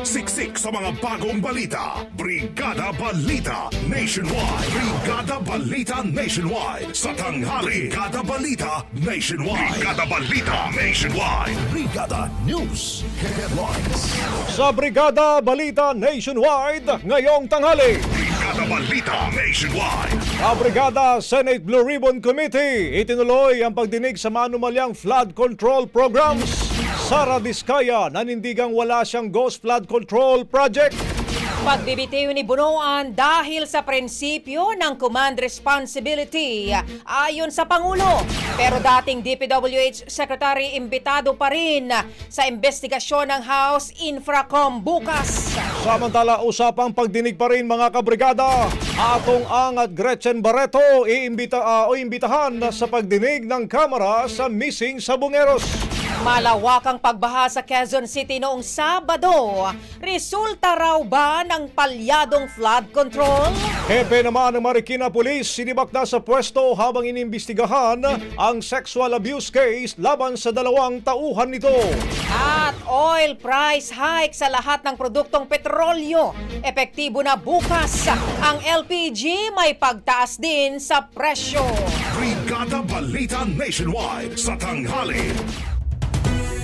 Siksik sa mga bagong balita. Brigada Balita Nationwide. Brigada Balita Nationwide. Sa tanghali. Brigada Balita Nationwide. Brigada Balita Nationwide. Brigada News Headlines. Sa Brigada Balita Nationwide, ngayong tanghali. Brigada Balita Nationwide. Sa Brigada Senate Blue Ribbon Committee, itinuloy ang pagdinig sa manumalyang flood control programs. Sara Vizcaya, nanindigang wala siyang Ghost Flood Control Project. Pagbibitiw ni Bunuan dahil sa prinsipyo ng command responsibility ayon sa Pangulo. Pero dating DPWH Secretary imbitado pa rin sa investigasyon ng House Infracom bukas. Samantala, usapang pagdinig pa rin mga kabrigada. Atong Ang at Gretchen Barreto iimbita, ah, o imbitahan sa pagdinig ng Kamara sa missing sabungeros. Malawakang pagbaha sa Quezon City noong Sabado. Resulta raw ba ng palyadong flood control? Hepe naman ng Marikina Police sinibak na sa pwesto habang inimbestigahan ang sexual abuse case laban sa dalawang tauhan nito. At oil price hike sa lahat ng produktong petrolyo. Epektibo na bukas. Ang LPG may pagtaas din sa presyo. Brigada Balita Nationwide. Sa tanghali.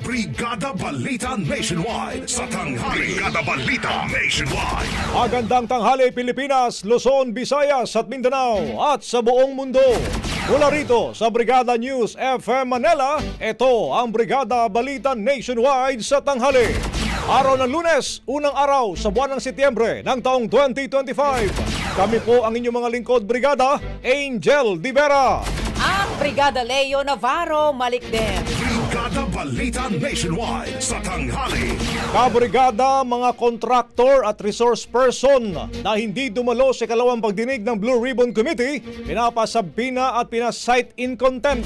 Brigada Balita Nationwide sa tanghali. Brigada Balita Nationwide. Magandang tanghali Pilipinas, Luzon, Visayas at Mindanao at sa buong mundo. Mula rito sa Brigada News FM Manila, ito ang Brigada Balita Nationwide sa tanghali. Araw ng lunes, unang araw sa buwan ng Setyembre ng taong 2025. Kami po ang inyong mga lingkod Brigada, Angel Divera. At Brigada Leo Navarro Malikden. Balita Nationwide sa tanghali. Kabrigada, mga kontraktor at resource person na hindi dumalo sa kalawang pagdinig ng Blue Ribbon Committee, pinapasabina at pinasight in contempt.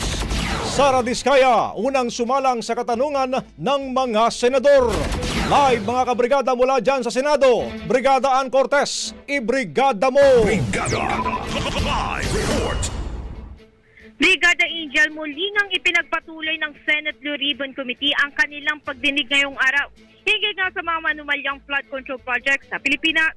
Sara Diskaya, unang sumalang sa katanungan ng mga senador. Live mga kabrigada mula dyan sa Senado, Brigada Ann Cortez, ibrigada mo! Brigada Live Report. Brigada Angel, muli ngang ipinagpatuloy ng Senate Blue Ribbon Committee ang kanilang pagdinig ngayong araw. Hingga nga sa mga manumalyang flood control projects sa Pilipinas.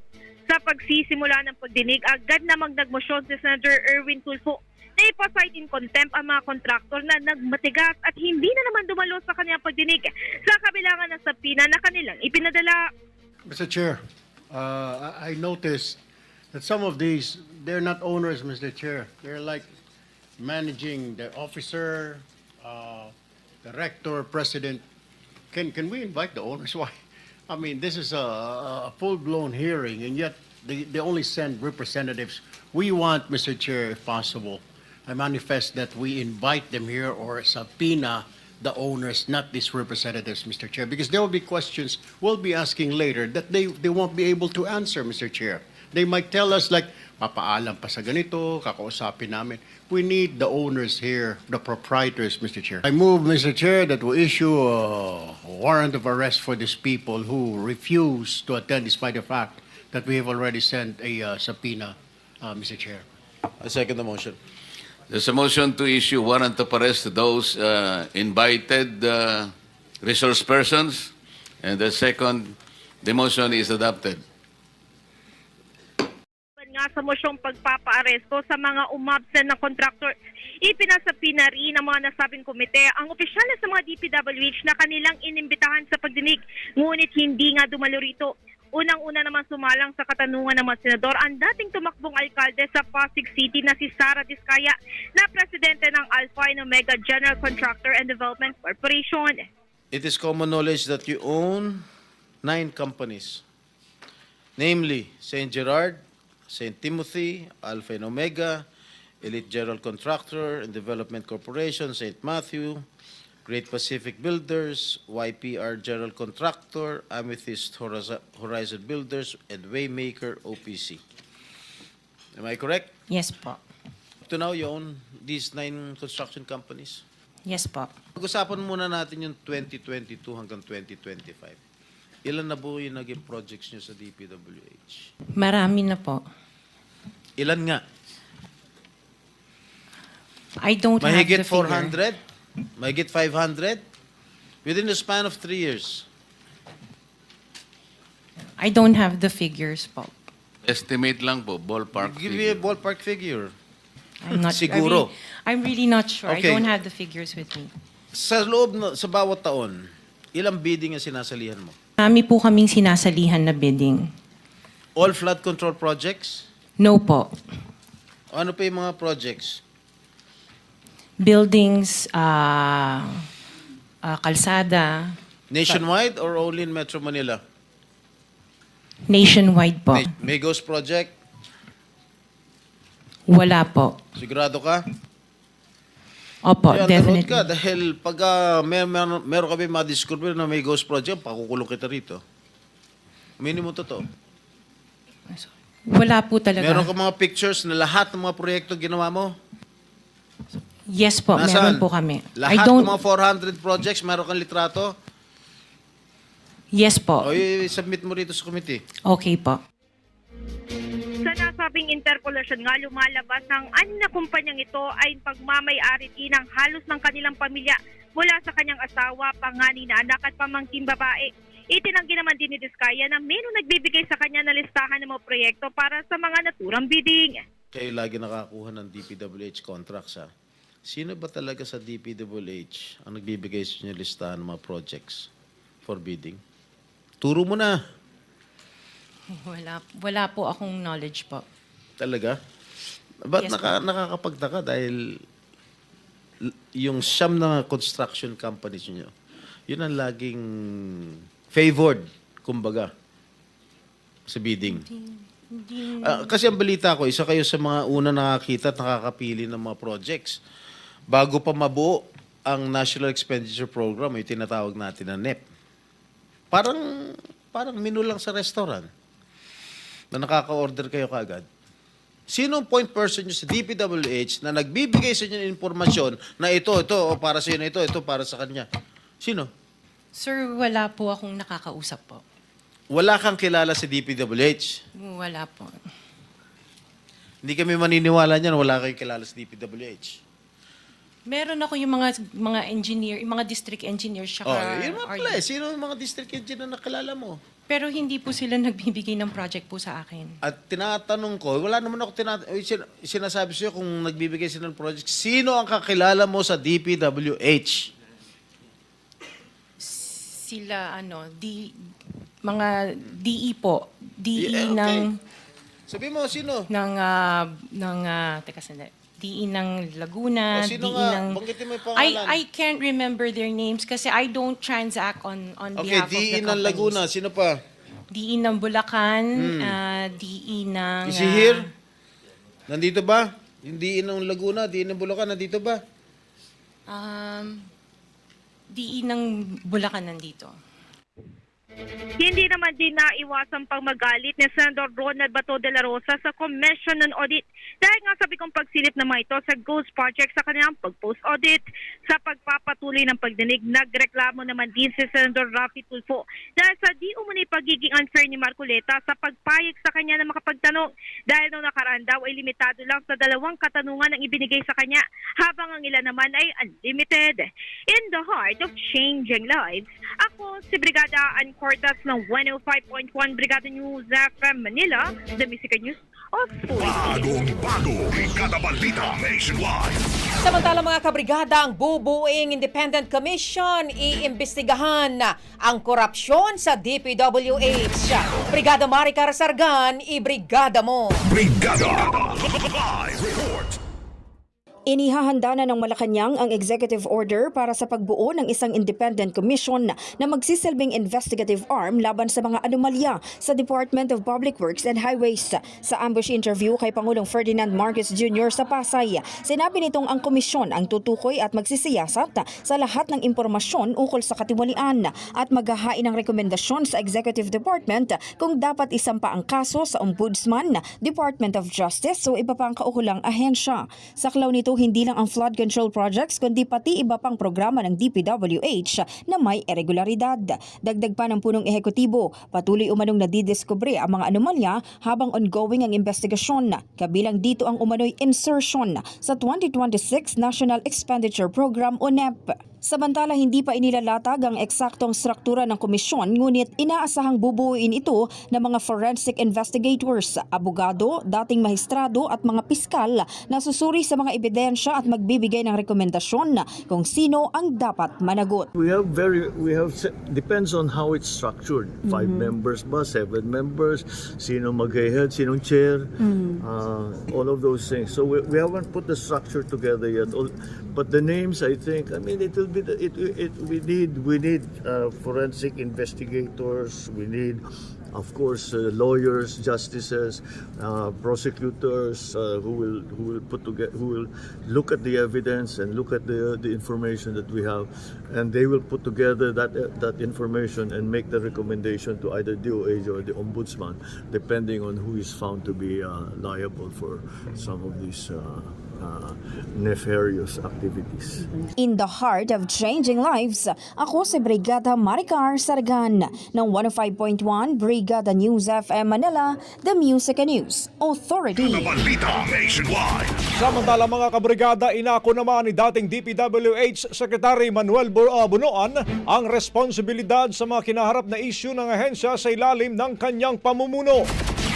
Sa pagsisimula ng pagdinig, agad namang nagmosyon si Senator Erwin Tulfo Naipasight in contempt ang mga kontraktor na nagmatigas at hindi na naman dumalo sa kanyang pagdinig sa kabilangan ng sapina na kanilang ipinadala. Mr. Chair, uh, I noticed that some of these, they're not owners, Mr. Chair. They're like managing the officer, uh, director, president. Can, can we invite the owners? Why? I mean, this is a, a full-blown hearing, and yet they, they only send representatives. We want, Mr. Chair, if possible, I manifest that we invite them here or subpoena the owners, not these representatives, Mr. Chair, because there will be questions we'll be asking later that they, they won't be able to answer, Mr. Chair. They might tell us like, papaalam pa sa ganito, kakausapin namin. We need the owners here, the proprietors, Mr. Chair. I move, Mr. Chair, that we issue a warrant of arrest for these people who refuse to attend despite the fact that we have already sent a uh, subpoena, uh, Mr. Chair. I second the motion. There's a motion to issue warrant of arrest to those uh, invited uh, resource persons. And the second, the motion is adopted. Nga sa mosyong pagpapaaresto sa mga umabsent na contractor. Ipinasapi na rin ng mga nasabing komite ang opisyal sa mga DPWH na kanilang inimbitahan sa pagdinig, ngunit hindi nga dumalo rito. Unang-una naman sumalang sa katanungan ng mga senador ang dating tumakbong alkalde sa Pasig City na si Sara Discaya na presidente ng Alpha and Omega General Contractor and Development Corporation. It is common knowledge that you own nine companies, namely St. Gerard, St. Timothy, Alpha and Omega, Elite General Contractor and Development Corporation, St. Matthew, Great Pacific Builders, YPR General Contractor, Amethyst Horiz- Horizon Builders, and Waymaker OPC. Am I correct? Yes po. Up to now, you own these nine construction companies? Yes po. Pag-usapan muna natin yung 2022 hanggang 2025. Ilan na po yung naging projects nyo sa DPWH? Marami na po. Ilan nga? I don't have Mahigit the figure. 400? Mahigit 500? Within the span of three years. I don't have the figures po. Estimate lang po, ballpark Give me a figure. ballpark figure. I'm not Siguro. I really, I'm really not sure. Okay. I don't have the figures with me. Sa loob, na, sa bawat taon, ilang bidding ang sinasalihan mo? Marami po kaming sinasalihan na bidding. All flood control projects? No po. Ano pa yung mga projects? Buildings, ah, ah, kalsada, Nationwide or only in Metro Manila? nationwide po. May, Ghost Project? Wala po. Sigurado ka? Opo, Kaya nanood definitely. ka dahil pag uh, mer mer meron kami ma-discover na may ghost project, pakukulong kita rito. Minimum totoo. Wala po talaga. Meron ka mga pictures na lahat ng mga proyekto ginawa mo? yes po, meron po kami. I Lahat don't, ng mga 400 projects, meron kang litrato? yes po. O i-submit mo rito sa committee. Okay po. Sa nasabing interpolation nga, lumalabas ang anim na kumpanyang ito ay pagmamayari din ng halos ng kanilang pamilya mula sa kanyang asawa, pangani na anak at pamangkin babae. Itinanggi naman din ni Diskaya na mayroong nagbibigay sa kanya na listahan ng mga proyekto para sa mga naturang bidding. Kayo lagi nakakuha ng DPWH contracts ha. Sino ba talaga sa DPWH ang nagbibigay sa inyo listahan ng mga projects for bidding? Turo mo na. Wala, wala po akong knowledge po. Talaga? Ba't Yes, naka, nakakapagtaka dahil l- yung siyam na construction companies niyo, yun ang laging favored, kumbaga, sa bidding. Ah, kasi ang balita ko, isa kayo sa mga una nakakita at nakakapili ng mga projects. Bago pa mabuo ang National Expenditure Program, yung tinatawag natin na NEP. Parang, parang menu lang sa restaurant na nakaka-order kayo kaagad. Sino point person nyo sa DPWH na nagbibigay sa inyo ng informasyon na ito, ito, o para sa inyo, ito, ito, para sa kanya? Sino? Sir, wala po akong nakakausap po. Wala kang kilala sa DPWH. Wala po. Hindi kami maniniwala niyan, wala kayong kilala sa DPWH. Meron ako yung mga mga engineer, yung mga district engineers siya. Oh, yun nga pala eh. Sino ang mga district engineer na nakilala mo? Pero hindi po sila nagbibigay ng project po sa akin. At tinatanong ko, wala naman ako tinat- eh, sin- sinasabi sa'yo kung nagbibigay sila ng project, sino ang kakilala mo sa DPWH? Sila, ano, di, mga DE po. DE Yeah, okay. ng, Sabi mo, sino? ng, ah, ng, ah, teka sandali. DE ng Laguna, O, nga? ng... I. I can't remember their names kasi I don't transact on, on Okay, behalf of the DE ng companies. Laguna, sino pa? DE ng Bulacan, ah, DE ng... Is he ah, here? Nandito ba? Yung DE ng Laguna, DE ng Bulacan, nandito ba? Um, DE ng Bulacan nandito. Hindi naman din naiwasang pang magalit ni Senator Ronald Bato de la Rosa sa Commission on Audit dahil nga sabi kong pagsilip naman ito sa Ghost Project sa kanilang pag-post audit. Sa pagpapatuloy ng pagdinig, nagreklamo naman din si Senator Rafi Tulfo dahil sa di umuni pagiging unfair ni Marcoleta sa pagpayag sa kanya na makapagtanong dahil nung nakaraan daw ay limitado lang sa dalawang katanungan ang ibinigay sa kanya habang ang ilan naman ay unlimited. In the heart of changing lives, ako si Brigada Ann Cortas ng 105.1 Brigada News FM Manila, the Music News Authority. Bagong bago, Brigada Balita Nationwide. Samantala mga kabrigada, ang bubuing Independent Commission iimbestigahan ang korupsyon sa DPWH. Brigada Maricar Sargan, i-brigada mo. Brigada Live Report. Inihahanda na ng Malacanang ang executive order para sa pagbuo ng isang independent commission na magsisilbing investigative arm laban sa mga anomalya sa Department of Public Works and Highways. Sa ambush interview kay Pangulong Ferdinand Marcos Jr. sa Pasay, sinabi nitong ang komisyon ang tutukoy at magsisiyasat sa lahat ng impormasyon ukol sa katiwalian at maghahain ng rekomendasyon sa Executive Department kung dapat isampa ang kaso sa Ombudsman, Department of Justice o iba pang kaukulang ahensya. Saklaw nito hindi lang ang flood control projects kundi pati iba pang programa ng DPWH na may irregularidad. Dagdag pa ng punong ehekutibo, patuloy umanong nadidiskubre ang mga anomalya habang ongoing ang investigasyon. Kabilang dito ang umano'y insertion sa 2026 National Expenditure Program o NEP. Samantala hindi pa inilalatag ang eksaktong struktura ng komisyon ngunit inaasahang bubuuin ito ng mga forensic investigators, abogado, dating mahistrado at mga piskal na susuri sa mga ebidensya at magbibigay ng rekomendasyon kung sino ang dapat managot. We have very, we have, depends on how it's structured. Five members ba, seven members, sino mag-head, sinong chair, uh, all of those things. So we, we haven't put the structure together yet. But the names, I think, I mean, it will be, the, it, it, we need, we need uh, forensic investigators, we need of course, uh, lawyers, justices, uh, prosecutors uh, who will who will put together who will look at the evidence and look at the the information that we have, and they will put together that uh, that information and make the recommendation to either DOH or the ombudsman, depending on who is found to be uh, liable for some of these. Uh, uh, nefarious activities. In the heart of changing lives, ako si Brigada Maricar Sargan ng 105.1 Brigada News FM Manila, The Music and News Authority. Samantala mga kabrigada, inako naman ni dating DPWH Secretary Manuel uh, Bunoan ang responsibilidad sa mga kinaharap na isyu ng ahensya sa ilalim ng kanyang pamumuno.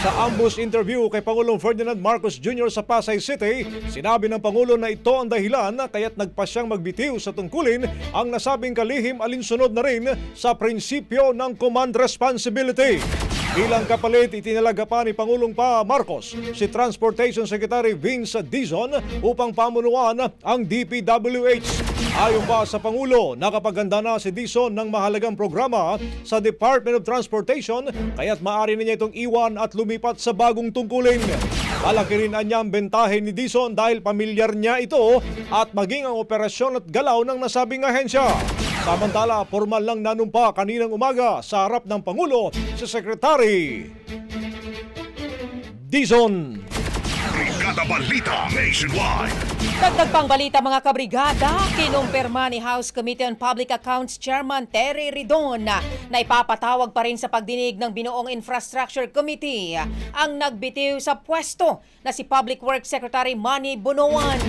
Sa ambush interview kay Pangulong Ferdinand Marcos Jr. sa Pasay City, sinabi ng Pangulo na ito ang dahilan kaya't nagpa siyang magbitiw sa tungkulin ang nasabing kalihim alinsunod na rin sa prinsipyo ng command responsibility. Bilang kapalit, itinalaga pa ni Pangulong pa Marcos si Transportation Secretary Vince Dizon upang pamunuan ang DPWH. Ayon pa sa Pangulo, nakapaganda na si Dizon ng mahalagang programa sa Department of Transportation kaya't maaari na niya itong iwan at lumipat sa bagong tungkulin. Malaki rin anyang bentahe ni Dizon dahil pamilyar niya ito at maging ang operasyon at galaw ng nasabing ahensya. Samantala, formal lang nanumpa kaninang umaga sa harap ng Pangulo si Secretary Dizon. Brigada Balita Nationwide. Dagdag pang balita mga kabrigada, kinumpirma ni House Committee on Public Accounts Chairman Terry Ridon na ipapatawag pa rin sa pagdinig ng binuong Infrastructure Committee ang nagbitiw sa pwesto na si Public Works Secretary Manny Bunuan.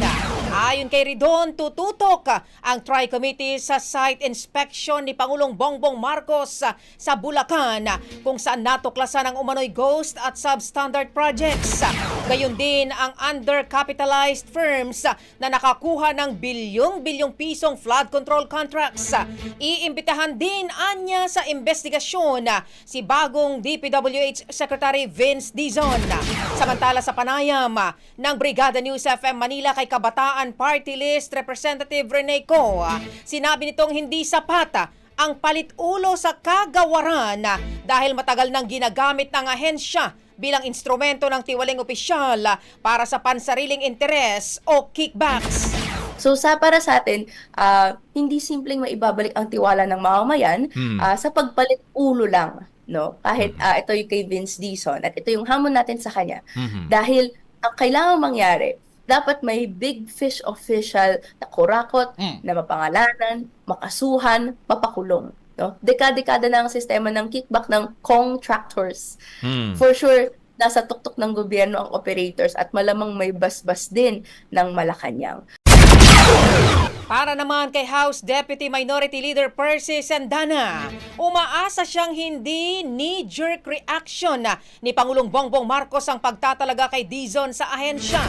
Ayon kay Ridon, tututok ang Tri-Committee sa site inspection ni Pangulong Bongbong Marcos sa, Bulacan kung saan natuklasan ang umano'y ghost at substandard projects. Gayon din ang undercapitalized firms na nakakuha ng bilyong-bilyong pisong flood control contracts. Iimbitahan din anya sa investigasyon si bagong DPWH Secretary Vince Dizon. Samantala sa panayam ng Brigada News FM Manila kay Kabataan Party List Representative Rene Co, sinabi nitong hindi sapat ang palit ulo sa kagawaran dahil matagal nang ginagamit ng ahensya bilang instrumento ng tiwaling opisyal para sa pansariling interes o kickbacks. So sa para sa atin, ah, hindi simpleng maibabalik ang tiwala ng mamamayan ah, sa pagpalit ulo lang, no? Kahit ah, ito yung kay Vince Dizon at ito yung hamon natin sa kanya. Dahil ang kailangang mangyari, dapat may big fish official na kurakot, na mapangalanan, makasuhan, mapakulong. No? Dekada-dekada na ang sistema ng kickback ng contractors. For sure, nasa tuktok ng gobyerno ang operators at malamang may basbas din ng Malacanang. Para naman kay House Deputy Minority Leader Percy Sandana, umaasa siyang hindi knee-jerk reaction ni Pangulong Bongbong Marcos ang pagtatalaga kay Dizon sa ahensya.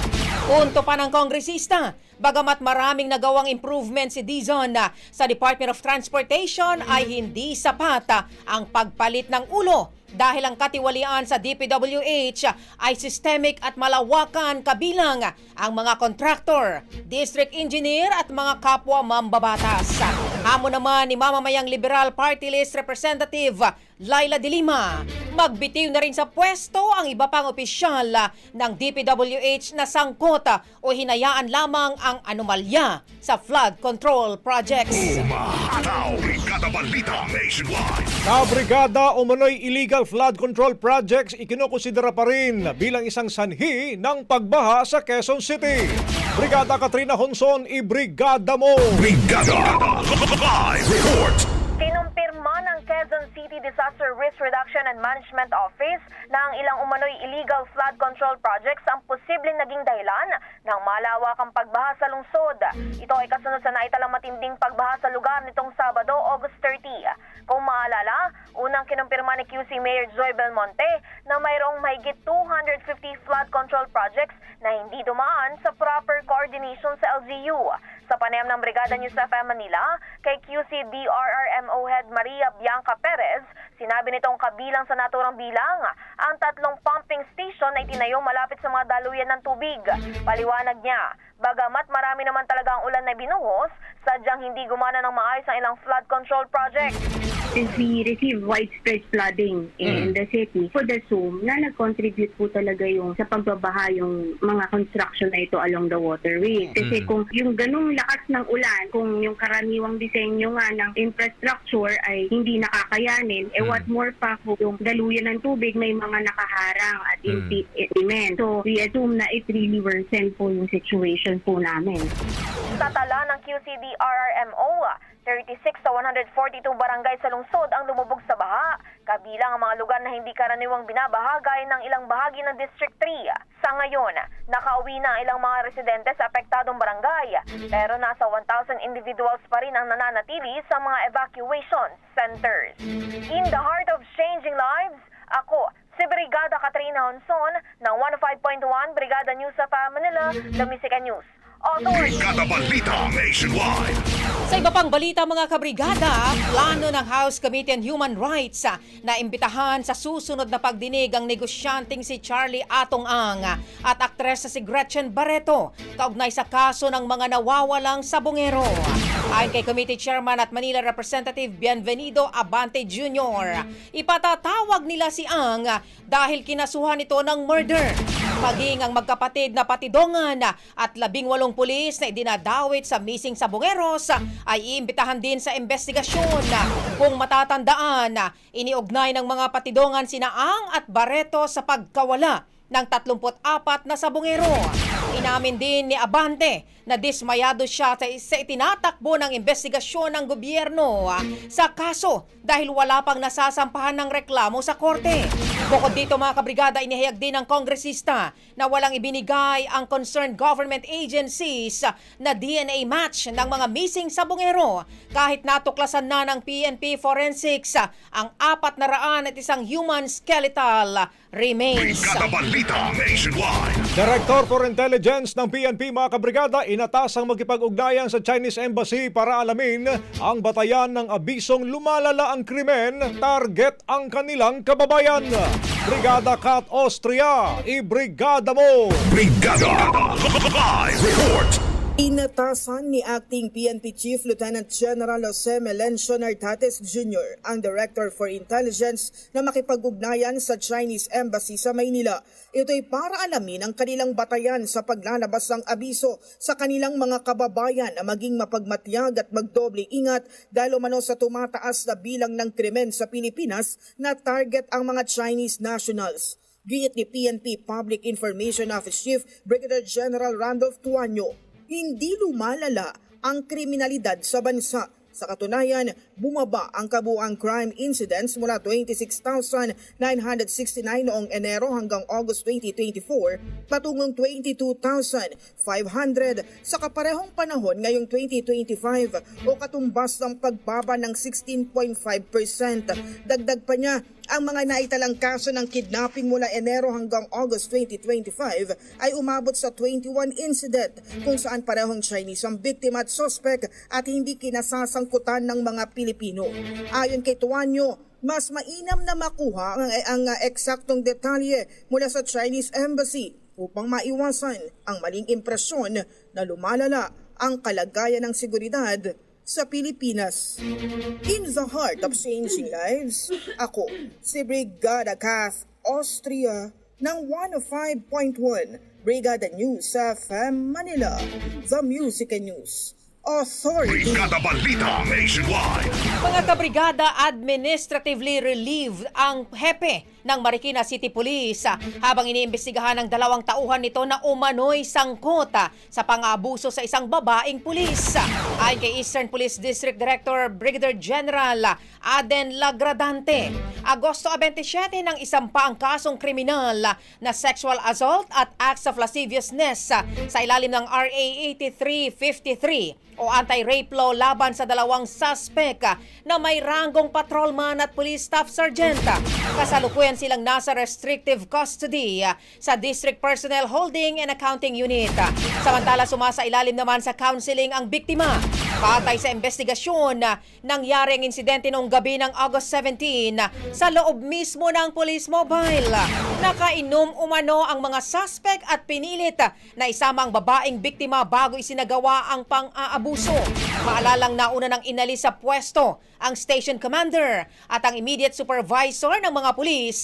Punto pa ng kongresista, bagamat maraming nagawang improvement si Dizon sa Department of Transportation ay hindi sapat ang pagpalit ng ulo dahil ang katiwalian sa DPWH ay systemic at malawakan kabilang ang mga contractor, district engineer at mga kapwa mambabatas. Amo naman ni mamamayang Liberal Party List Representative Laila De Lima, magbitiw na rin sa pwesto ang iba pang opisyal ng DPWH na sangkot o hinayaan lamang ang anomalya sa flood control projects. Umahataw, Brigada Balita Nationwide. Sa brigada umano'y illegal flood control projects ikinukonsidera pa rin bilang isang sanhi ng pagbaha sa Quezon City. Brigada Katrina Honson, ibrigada mo! Brigada Live Report. Kinumpirma ng Quezon City Disaster Risk Reduction and Management Office na ang ilang umano'y illegal flood control projects ang posibleng naging dahilan ng malawakang pagbaha sa lungsod. Ito ay kasunod sa naitalang matinding pagbaha sa lugar nitong Sabado, August 30. Kung maalala, unang kinumpirma ni QC Mayor Joy Belmonte na mayroong mahigit 250 flood control projects na hindi dumaan sa proper coordination sa LGU. Sa panayam ng Brigada News FM Manila, kay QC DRRMO Head Maria Bianca Perez, sinabi nitong kabilang sa naturang bilang, ang tatlong pumping station ay tinayo malapit sa mga daluyan ng tubig. Paliwanag niya, bagamat marami naman talaga ang ulan na binuhos, sadyang hindi gumana ng maayos ang ilang flood control projects. Since we received widespread flooding in the city, for the assume na nag-contribute po talaga yung sa pagbabaha yung mga construction na ito along the waterways. Kasi kung yung ganung lakas ng ulan, kung yung karaniwang disenyo nga ng infrastructure ay hindi nakakayanin, eh what more pa kung yung daluyan ng tubig may mga nakaharang at impediment. So we assume na it really worsened po yung situation po namin. Sa tala ng QCD RRMO, 36 sa 142 barangay sa lungsod ang lumubog sa baha, kabilang ang mga lugar na hindi karaniwang binabahagay ng ilang bahagi ng District 3. Sa ngayon, nakauwi na ang ilang mga residente sa apektadong barangay, pero nasa 1,000 individuals pa rin ang nananatili sa mga evacuation centers. In the heart of changing lives, ako, si Brigada Katrina Honson ng 105.1 Brigada News sa Manila, and News. Authority. Brigada Balita Nationwide. Sa iba pang balita mga kabrigada, plano ng House Committee on Human Rights ah, na imbitahan sa susunod na pagdinig ang negosyanteng si Charlie Atong Ang ah, at aktres na si Gretchen Barreto kaugnay sa kaso ng mga nawawalang sabongero. Ayon kay Committee Chairman at Manila Representative Bienvenido Abante Jr., ipatatawag nila si Ang ah, dahil kinasuhan ito ng murder. Maging ang magkapatid na patidongan at labing walong pulis na idinadawit sa missing sabongeros ay iimbitahan din sa investigasyon. Kung matatandaan, iniugnay ng mga patidongan sina Ang at Barreto sa pagkawala ng 34 na sabongero. Inamin din ni Abante na dismayado siya sa, sa itinatakbo ng investigasyon ng gobyerno ah, sa kaso dahil wala pang nasasampahan ng reklamo sa korte. Bukod dito mga kabrigada, inihayag din ng kongresista na walang ibinigay ang concerned government agencies na DNA match ng mga missing sabongero kahit natuklasan na ng PNP Forensics ang apat na raan at isang human skeletal remains. Balita Nationwide. Director for Intelligence ng PNP mga kabrigada inatasang magkipag-ugnayan sa Chinese Embassy para alamin ang batayan ng abisong lumalala ang krimen, target ang kanilang kababayan. Brigada Kat Austria, ibrigada mo! Brigada. Live report. Inatasan ni Acting PNP Chief Lieutenant General Jose Melencio Nartates Jr., ang Director for Intelligence na makipag-ugnayan sa Chinese Embassy sa Maynila. Ito'y para alamin ang kanilang batayan sa paglalabas ng abiso sa kanilang mga kababayan na maging mapagmatyag at magdoble ingat dahil umano sa tumataas na bilang ng krimen sa Pilipinas na target ang mga Chinese nationals. Giit ni PNP Public Information Office Chief Brigadier General Randolph Tuanyo, hindi lumalala ang kriminalidad sa bansa. Sa katunayan, bumaba ang kabuang crime incidents mula 26,969 noong Enero hanggang August 2024 patungong 22,500 sa kaparehong panahon ngayong 2025 o katumbas ng pagbaba ng 16.5%. Dagdag pa niya, ang mga naitalang kaso ng kidnapping mula Enero hanggang August 2025 ay umabot sa 21 incident kung saan parehong Chinese ang biktima at suspect at hindi kinasasangkutan ng mga Pilipino. Ayon kay Tuanyo, mas mainam na makuha ang, ang eksaktong detalye mula sa Chinese Embassy upang maiwasan ang maling impresyon na lumalala ang kalagayan ng seguridad sa Pilipinas. In the heart of changing lives, ako si Brigada Kath Austria ng 105.1 Brigada News sa FM Manila, The Music and News Authority. Brigada Balita Nationwide. Mga kabrigada, administratively relieved ang hepe ng Marikina City Police ah, habang iniimbestigahan ng dalawang tauhan nito na umano'y sangkot sa pang-abuso sa isang babaeng pulis. Ayon kay Eastern Police District Director Brigadier General Aden Lagradante, Agosto 27 nang isang pa ang kasong kriminal na sexual assault at acts of lasciviousness sa ilalim ng RA 8353 o anti-rape law laban sa dalawang suspect na may ranggong patrolman at police staff sergeant. Ah, Kasalukuyan silang nasa restrictive custody ah, sa District Personnel Holding and Accounting Unit. Ah, Samantala sumasa ilalim naman sa counseling ang biktima. Patay sa investigasyon, ah, nangyari ang insidente noong gabi ng August 17 ah, sa loob mismo ng police mobile. Nakainom umano ang mga suspect at pinilit na isama ang babaeng biktima bago isinagawa ang pang-aabuso. Maalalang nauna nang inalis sa pwesto ang station commander at ang immediate supervisor ng mga pulis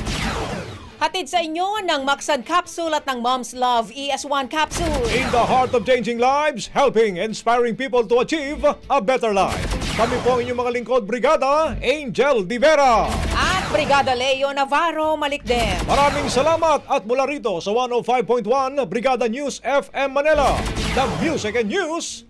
Hatid sa inyo ng Maxan Capsule at ng Mom's Love ES1 Capsule. In the heart of changing lives, helping, inspiring people to achieve a better life. Kami po ang inyong mga lingkod, Brigada Angel Di Vera. At Brigada Leo Navarro Malikdem. Maraming salamat at mula rito sa 105.1 Brigada News FM Manila, the Music and News